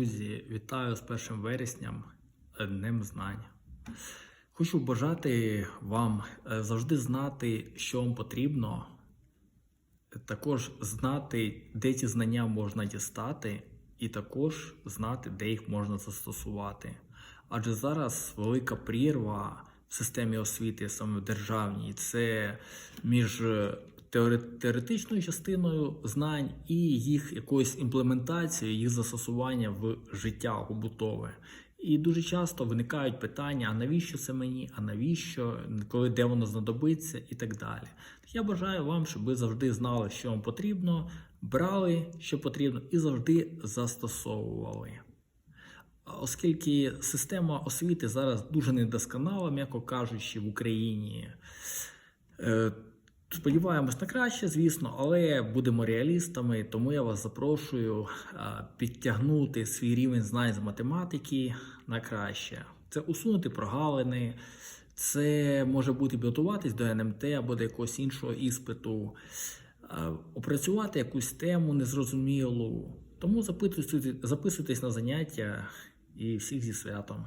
Друзі, вітаю з 1 вересням, е, Днем Знань. Хочу бажати вам е, завжди знати, що вам потрібно, також знати, де ці знання можна дістати, і також знати, де їх можна застосувати. Адже зараз велика прірва в системі освіти, саме в державній, це між е, теоретичною частиною знань і їх якоюсь імплементацією, їх застосування в життя побутове. І дуже часто виникають питання: а навіщо це мені, а навіщо, коли де воно знадобиться, і так далі. Так я бажаю вам, щоб ви завжди знали, що вам потрібно, брали, що потрібно, і завжди застосовували. Оскільки система освіти зараз дуже недосконала, м'яко кажучи, в Україні. Сподіваємось на краще, звісно, але будемо реалістами, тому я вас запрошую підтягнути свій рівень знань з математики на краще. Це усунути прогалини, це може бути підготуватись до НМТ або до якогось іншого іспиту, опрацювати якусь тему незрозумілу. Тому записуйтесь на заняття і всіх зі святом.